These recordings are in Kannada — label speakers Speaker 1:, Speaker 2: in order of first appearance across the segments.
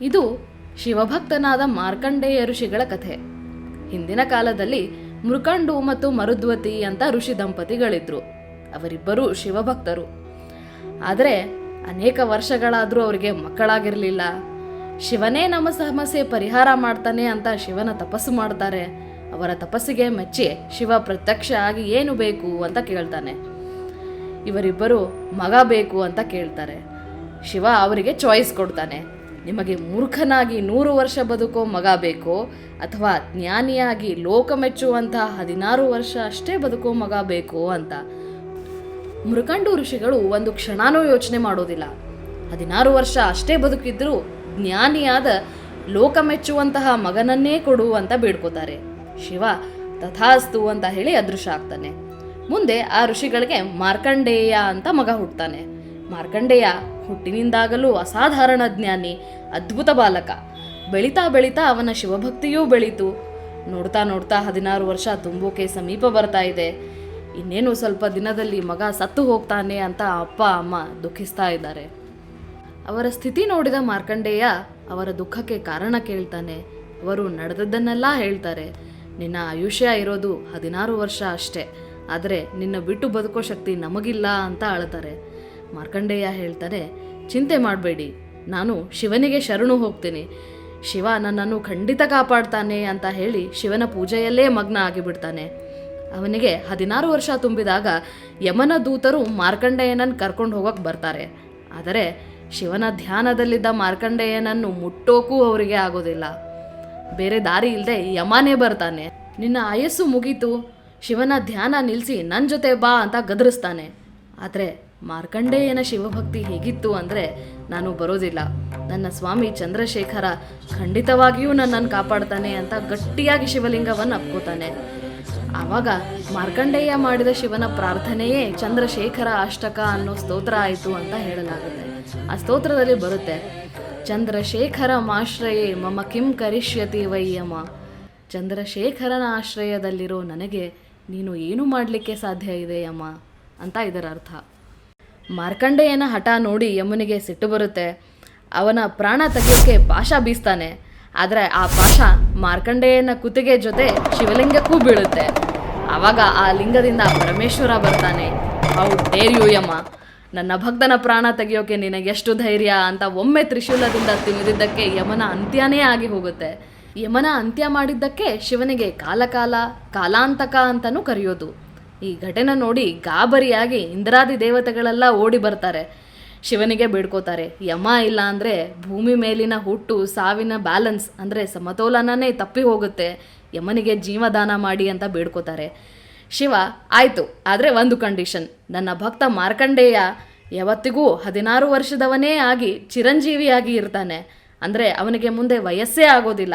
Speaker 1: ಇದು ಶಿವಭಕ್ತನಾದ ಮಾರ್ಕಂಡೇಯ ಋಷಿಗಳ ಕಥೆ. ಹಿಂದಿನ ಕಾಲದಲ್ಲಿ ಮೃಕಂಡು ಮತ್ತು ಮರುದ್ವತಿ ಅಂತ ಋಷಿ ದಂಪತಿಗಳಿದ್ರು. ಅವರಿಬ್ಬರೂ ಶಿವಭಕ್ತರು. ಆದರೆ ಅನೇಕ ವರ್ಷಗಳಾದರೂ ಅವರಿಗೆ ಮಕ್ಕಳಾಗಿರಲಿಲ್ಲ. ಶಿವನೇ ನಮ್ಮ ಸಮಸ್ಯೆ ಪರಿಹಾರ ಮಾಡ್ತಾನೆ ಅಂತ ಶಿವನ ತಪಸ್ಸು ಮಾಡ್ತಾರೆ. ಅವರ ತಪಸ್ಸಿಗೆ ಮೆಚ್ಚಿ ಶಿವ ಪ್ರತ್ಯಕ್ಷ ಆಗಿ ಏನು ಬೇಕು ಅಂತ ಕೇಳ್ತಾನೆ. ಇವರಿಬ್ಬರು ಮಗ ಬೇಕು ಅಂತ ಕೇಳ್ತಾರೆ. ಶಿವ ಅವರಿಗೆ ಚಾಯ್ಸ್ ಕೊಡ್ತಾನೆ. ನಿಮಗೆ ಮೂರ್ಖನಾಗಿ ನೂರು ವರ್ಷ ಬದುಕೋ ಮಗ ಬೇಕೋ ಅಥವಾ ಜ್ಞಾನಿಯಾಗಿ ಲೋಕ ಮೆಚ್ಚುವಂಥ ಹದಿನಾರು ವರ್ಷ ಅಷ್ಟೇ ಬದುಕೋ ಮಗ ಬೇಕೋ ಅಂತ. ಮೃಕಂಡು ಋಷಿಗಳು ಒಂದು ಕ್ಷಣನೂ ಯೋಚನೆ ಮಾಡೋದಿಲ್ಲ. ಹದಿನಾರು ವರ್ಷ ಅಷ್ಟೇ ಬದುಕಿದ್ರೂ ಜ್ಞಾನಿಯಾದ ಲೋಕ ಮೆಚ್ಚುವಂತಹ ಮಗನನ್ನೇ ಕೊಡು ಅಂತ ಬೇಡ್ಕೋತಾರೆ. ಶಿವ ತಥಾಸ್ತು ಅಂತ ಹೇಳಿ ಅದೃಶ್ಯ ಆಗ್ತಾನೆ. ಮುಂದೆ ಆ ಋಷಿಗಳಿಗೆ ಮಾರ್ಕಂಡೇಯ ಅಂತ ಮಗ ಹುಟ್ಟುತ್ತಾನೆ ಮಾರ್ಕಂಡೇಯ ಹುಟ್ಟಿನಿಂದಾಗಲೂ ಅಸಾಧಾರಣ ಜ್ಞಾನಿ, ಅದ್ಭುತ ಬಾಲಕ. ಬೆಳೀತಾ ಬೆಳೀತಾ ಅವನ ಶಿವಭಕ್ತಿಯೂ ಬೆಳೀತು. ನೋಡ್ತಾ ನೋಡ್ತಾ ಹದಿನಾರು ವರ್ಷ ತುಂಬೋಕೆ ಸಮೀಪ ಬರ್ತಾ ಇದೆ. ಇನ್ನೇನು ಸ್ವಲ್ಪ ದಿನದಲ್ಲಿ ಮಗ ಸತ್ತು ಹೋಗ್ತಾನೆ ಅಂತ ಅಪ್ಪ, ಅಮ್ಮ ದುಃಖಿಸ್ತಾ ಇದ್ದಾರೆ. ಅವರ ಸ್ಥಿತಿ ನೋಡಿದ ಮಾರ್ಕಂಡೇಯ ಅವರ ದುಃಖಕ್ಕೆ ಕಾರಣ ಕೇಳ್ತಾನೆ. ಅವರು ನಡೆದದ್ದನ್ನೆಲ್ಲ ಹೇಳ್ತಾರೆ. ನಿನ್ನ ಆಯುಷ್ಯ ಇರೋದು ಹದಿನಾರು ವರ್ಷ ಅಷ್ಟೇ. ಆದರೆ ನಿನ್ನ ಬಿಟ್ಟು ಬದುಕೋ ಶಕ್ತಿ ನಮಗಿಲ್ಲ ಅಂತ ಅಳ್ತಾರೆ. ಮಾರ್ಕಂಡೇಯ ಹೇಳ್ತಾನೆ, ಚಿಂತೆ ಮಾಡಬೇಡಿ, ನಾನು ಶಿವನಿಗೆ ಶರಣು ಹೋಗ್ತೀನಿ. ಶಿವ ನನ್ನನ್ನು ಖಂಡಿತ ಕಾಪಾಡ್ತಾನೆ ಅಂತ ಹೇಳಿ ಶಿವನ ಪೂಜೆಯಲ್ಲೇ ಮಗ್ನ ಆಗಿಬಿಡ್ತಾನೆ. ಅವನಿಗೆ ಹದಿನಾರು ವರ್ಷ ತುಂಬಿದಾಗ ಯಮನ ದೂತರು ಮಾರ್ಕಂಡೇಯನನ್ನು ಕರ್ಕೊಂಡು ಹೋಗೋಕೆ ಬರ್ತಾರೆ. ಆದರೆ ಶಿವನ ಧ್ಯಾನದಲ್ಲಿದ್ದ ಮಾರ್ಕಂಡೇಯನನ್ನು ಮುಟ್ಟೋಕೂ ಅವರಿಗೆ ಆಗೋದಿಲ್ಲ. ಬೇರೆ ದಾರಿ ಇಲ್ಲದೆ ಯಮನೇ ಬರ್ತಾನೆ. ನಿನ್ನ ಆಯಸ್ಸು ಮುಗೀತು, ಶಿವನ ಧ್ಯಾನ ನಿಲ್ಲಿಸಿ ನನ್ನ ಜೊತೆ ಬಾ ಅಂತ ಗದರಿಸ್ತಾನೆ. ಆದರೆ ಮಾರ್ಕಂಡೇಯನ ಶಿವಭಕ್ತಿ ಹೇಗಿತ್ತು ಅಂದರೆ ನಾನು ಬರೋದಿಲ್ಲ. ನನ್ನ ಸ್ವಾಮಿ ಚಂದ್ರಶೇಖರ ಖಂಡಿತವಾಗಿಯೂ ನನ್ನನ್ನು ಕಾಪಾಡ್ತಾನೆ ಅಂತ ಗಟ್ಟಿಯಾಗಿ ಶಿವಲಿಂಗವನ್ನು ಅಪ್ಕೋತಾನೆ. ಆವಾಗ ಮಾರ್ಕಂಡೇಯ ಮಾಡಿದ ಶಿವನ ಪ್ರಾರ್ಥನೆಯೇ ಚಂದ್ರಶೇಖರ ಅಷ್ಟಕ ಅನ್ನೋ ಸ್ತೋತ್ರ ಆಯಿತು ಅಂತ ಹೇಳಲಾಗುತ್ತೆ. ಆ ಸ್ತೋತ್ರದಲ್ಲಿ ಬರುತ್ತೆ, ಚಂದ್ರಶೇಖರ ಮಾಶ್ರಯೇ, ಮಮ ಕಿಂ ಕರಿಷ್ಯತಿ ವೈಯಮ ಚಂದ್ರಶೇಖರನ ಆಶ್ರಯದಲ್ಲಿರೋ ನನಗೆ ನೀನು ಏನು ಮಾಡಲಿಕ್ಕೆ ಸಾಧ್ಯ ಇದೆ ಯಮ? ಅಂತ ಇದರ ಅರ್ಥ ಮಾರ್ಕಂಡೇಯನ ಹಠ ನೋಡಿ ಯಮನಿಗೆ ಸಿಟ್ಟು ಬರುತ್ತೆ. ಅವನ ಪ್ರಾಣ ತೆಗೆಯೋಕೆ ಪಾಶ ಬೀಸ್ತಾನೆ. ಆದರೆ ಆ ಪಾಶ ಮಾರ್ಕಂಡೇಯನ ಕುತ್ತಿಗೆ ಜೊತೆ ಶಿವಲಿಂಗಕ್ಕೂ ಬೀಳುತ್ತೆ. ಆವಾಗ ಆ ಲಿಂಗದಿಂದ ಪರಮೇಶ್ವರ ಬರ್ತಾನೆ. How dare you Yama. ನನ್ನ ಭಕ್ತನ ಪ್ರಾಣ ತೆಗೆಯೋಕೆ ನಿನಗೆಷ್ಟು ಧೈರ್ಯ ಅಂತ ಒಮ್ಮೆ ತ್ರಿಶೂಲದಿಂದ ತಿಳಿದಿದ್ದಕ್ಕೆ ಯಮನ ಅಂತ್ಯನೇ ಆಗಿ ಹೋಗುತ್ತೆ. ಯಮನ ಅಂತ್ಯ ಮಾಡಿದ್ದಕ್ಕೆ ಶಿವನಿಗೆ ಕಾಲಕಾಲ, ಕಾಲಾಂತಕ ಅಂತಲೂ ಕರೆಯೋದು. ಈ ಘಟನೆ ನೋಡಿ ಗಾಬರಿಯಾಗಿ ಇಂದ್ರಾದಿ ದೇವತೆಗಳೆಲ್ಲ ಓಡಿ ಬರ್ತಾರೆ. ಶಿವನಿಗೆ ಬೇಡ್ಕೋತಾರೆ ಯಮ ಇಲ್ಲ ಅಂದರೆ ಭೂಮಿ ಮೇಲಿನ ಹುಟ್ಟು, ಸಾವಿನ ಬ್ಯಾಲೆನ್ಸ್ ಅಂದರೆ ಸಮತೋಲನನೇ ತಪ್ಪಿ ಹೋಗುತ್ತೆ. ಯಮನಿಗೆ ಜೀವದಾನ ಮಾಡಿ ಅಂತ ಬೇಡ್ಕೋತಾರೆ ಶಿವ, ಆಯಿತು, ಆದರೆ ಒಂದು ಕಂಡೀಷನ್ ನನ್ನ ಭಕ್ತ ಮಾರ್ಕಂಡೇಯ ಯಾವತ್ತಿಗೂ ಹದಿನಾರು ವರ್ಷದವನೇ ಆಗಿ ಚಿರಂಜೀವಿಯಾಗಿ ಇರ್ತಾನೆ. ಅಂದರೆ ಅವನಿಗೆ ಮುಂದೆ ವಯಸ್ಸೇ ಆಗೋದಿಲ್ಲ.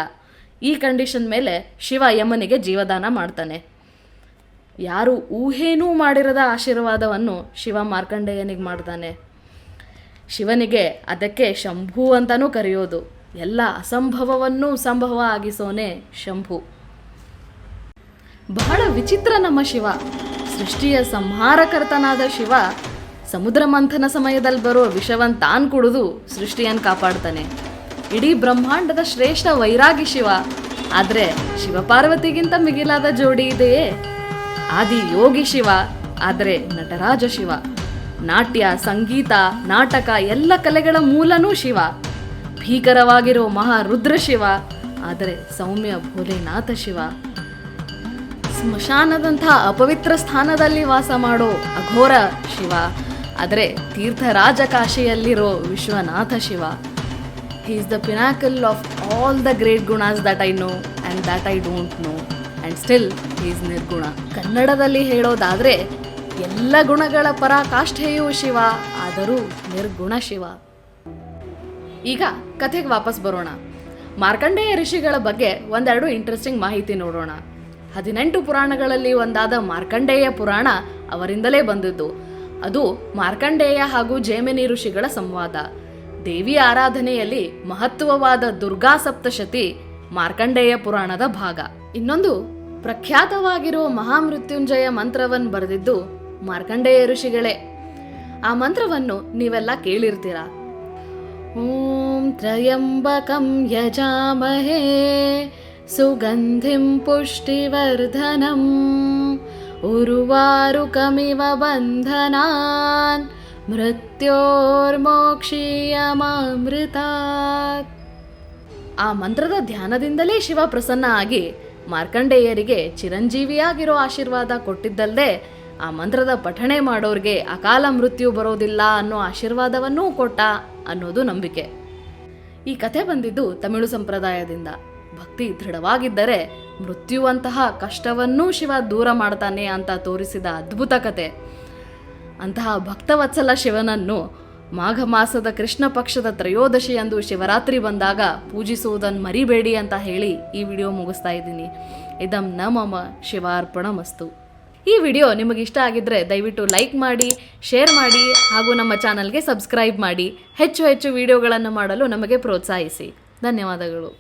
Speaker 1: ಈ ಕಂಡೀಷನ್ ಮೇಲೆ ಶಿವ ಯಮನಿಗೆ ಜೀವದಾನ ಮಾಡ್ತಾನೆ. ಯಾರು ಊಹೇನೂ ಮಾಡಿರದ ಆಶೀರ್ವಾದವನ್ನು ಶಿವ ಮಾರ್ಕಂಡೇಯನಿಗೆ ಮಾಡ್ತಾನೆ ಶಿವನಿಗೆ ಅದಕ್ಕೆ ಶಂಭು ಅಂತಲೂ ಕರೆಯೋದು. ಎಲ್ಲ ಅಸಂಭವವನ್ನೂ ಸಂಭವ ಆಗಿಸೋನೆ ಶಂಭು. ಬಹಳ ವಿಚಿತ್ರ ನಮ್ಮ ಶಿವ. ಸೃಷ್ಟಿಯ ಸಂಹಾರಕರ್ತನಾದ ಶಿವ ಸಮುದ್ರ ಮಂಥನ ಸಮಯದಲ್ಲಿ ಬರೋ ವಿಷವನ್ನು ತಾನು ಕುಡಿದು ಸೃಷ್ಟಿಯನ್ನು ಕಾಪಾಡ್ತಾನೆ. ಇಡೀ ಬ್ರಹ್ಮಾಂಡದ ಶ್ರೇಷ್ಠ ವೈರಾಗಿ ಶಿವ. ಆದರೆ ಶಿವಪಾರ್ವತಿಗಿಂತ ಮಿಗಿಲಾದ ಜೋಡಿ ಇದೆಯೇ? ಆದಿ ಯೋಗಿ ಶಿವ, ಆದರೆ ನಟರಾಜ ಶಿವ. ನಾಟ್ಯ, ಸಂಗೀತ, ನಾಟಕ ಎಲ್ಲ ಕಲೆಗಳ ಮೂಲನೂ ಶಿವ. ಭೀಕರವಾಗಿರೋ ಮಹಾರುದ್ರ ಶಿವ, ಆದರೆ ಸೌಮ್ಯ ಭೋಲೆನಾಥ ಶಿವ. ಸ್ಮಶಾನದಂಥ ಅಪವಿತ್ರ ಸ್ಥಾನದಲ್ಲಿ ವಾಸ ಮಾಡೋ ಅಘೋರ ಶಿವ, ಆದರೆ ತೀರ್ಥರಾಜ ಕಾಶಿಯಲ್ಲಿರೋ Vishwanatha Shiva. He is the pinnacle of all the great gunas that I know and that I don't know and still is nirguna ಕನ್ನಡದಲ್ಲಿ ಹೇಳೋದಾದರೆ ಎಲ್ಲ ಗುಣಗಳ ಪರಾಕಾಷ್ಠೆಯೂ ಶಿವ ಆದರೂ ನಿರ್ಗುಣ ಶಿವ ಈಗ ಕಥೆಗೆ ವಾಪಸ್ ಬರೋಣ ಮಾರ್ಕಂಡೇಯ ಋಷಿಗಳ ಬಗ್ಗೆ ಒಂದೆರಡು ಇಂಟ್ರೆಸ್ಟಿಂಗ್ ಮಾಹಿತಿ ನೋಡೋಣ ಹದಿನೆಂಟು ಪುರಾಣಗಳಲ್ಲಿ ಒಂದಾದ ಮಾರ್ಕಂಡೇಯ ಪುರಾಣ ಅವರಿಂದಲೇ ಬಂದಿದ್ದು ಅದು ಮಾರ್ಕಂಡೇಯ ಹಾಗೂ ಜೇಮಿನಿ ಋಷಿಗಳ ಸಂವಾದ ದೇವಿ ಆರಾಧನೆಯಲ್ಲಿ ಮಹತ್ವವಾದ ದುರ್ಗಾ ಸಪ್ತಶತಿ ಮಾರ್ಕಂಡೇಯ ಪುರಾಣದ ಭಾಗ ಇನ್ನೊಂದು ಪ್ರಖ್ಯಾತವಾಗಿರೋ ಮಹಾಮೃತ್ಯುಂಜಯ ಮಂತ್ರವನ್ನು ಬರೆದಿದ್ದು ಮಾರ್ಕಂಡೇಯ ಋಷಿಗಳೇ. ಆ ಮಂತ್ರವನ್ನು ನೀವೆಲ್ಲ ಕೇಳಿರ್ತೀರ? ಓಂ ತ್ರಯಂಬಕಂ ಯಜಾಮಹೇ ಸುಗಂಧಿಂ ಪುಷ್ಟಿವರ್ಧನಂ ಉರುವಾರುಕಮಿವ ಬಂಧನಾನ್ ಮೃತ್ಯೋರ್ಮೋಕ್ಷೀಯಮಾಮೃತಾತ್. ಆ ಮಂತ್ರದ ಧ್ಯಾನದಿಂದಲೇ ಶಿವ ಪ್ರಸನ್ನ ಆಗಿ ಮಾರ್ಕಂಡೇಯರಿಗೆ ಚಿರಂಜೀವಿಯಾಗಿರೋ ಆಶೀರ್ವಾದ ಕೊಟ್ಟಿದ್ದಲ್ಲದೆ ಆ ಮಂತ್ರದ ಪಠಣೆ ಮಾಡೋರಿಗೆ ಅಕಾಲ ಮೃತ್ಯು ಬರೋದಿಲ್ಲ ಅನ್ನೋ ಆಶೀರ್ವಾದವನ್ನೂ ಕೊಟ್ಟ ಅನ್ನೋದು ನಂಬಿಕೆ. ಈ ಕಥೆ ಬಂದಿದ್ದು ತಮಿಳು ಸಂಪ್ರದಾಯದಿಂದ. ಭಕ್ತಿ ದೃಢವಾಗಿದ್ದರೆ ಮೃತ್ಯುವಂತಹ ಕಷ್ಟವನ್ನೂ ಶಿವ ದೂರ ಮಾಡ್ತಾನೆ ಅಂತ ತೋರಿಸಿದ ಅದ್ಭುತ ಕತೆ ಅಂತಹ ಭಕ್ತವತ್ಸಲ ಶಿವನನ್ನು ಮಾಘ ಮಾಸದ ಕೃಷ್ಣ ಪಕ್ಷದ ತ್ರಯೋದಶಿಯಂದು ಶಿವರಾತ್ರಿ ಬಂದಾಗ ಪೂಜಿಸುವುದನ್ನು ಮರಿಬೇಡಿ ಅಂತ ಹೇಳಿ ಈ ವಿಡಿಯೋ ಮುಗಿಸ್ತಾ ಇದ್ದೀನಿ. ಇದಂ ನ ಮಮ ಶಿವಾರ್ಪಣಮಸ್ತು. ಈ ವಿಡಿಯೋ ನಿಮಗೆ ಇಷ್ಟ ಆಗಿದ್ರೆ ದಯವಿಟ್ಟು ಲೈಕ್ ಮಾಡಿ, ಶೇರ್ ಮಾಡಿ ಹಾಗೂ ನಮ್ಮ ಚಾನಲ್ಗೆ ಸಬ್ಸ್ಕ್ರೈಬ್ ಮಾಡಿ. ಹೆಚ್ಚು ಹೆಚ್ಚು ವಿಡಿಯೋಗಳನ್ನು ಮಾಡಲು ನಮಗೆ ಪ್ರೋತ್ಸಾಹಿಸಿ. ಧನ್ಯವಾದಗಳು.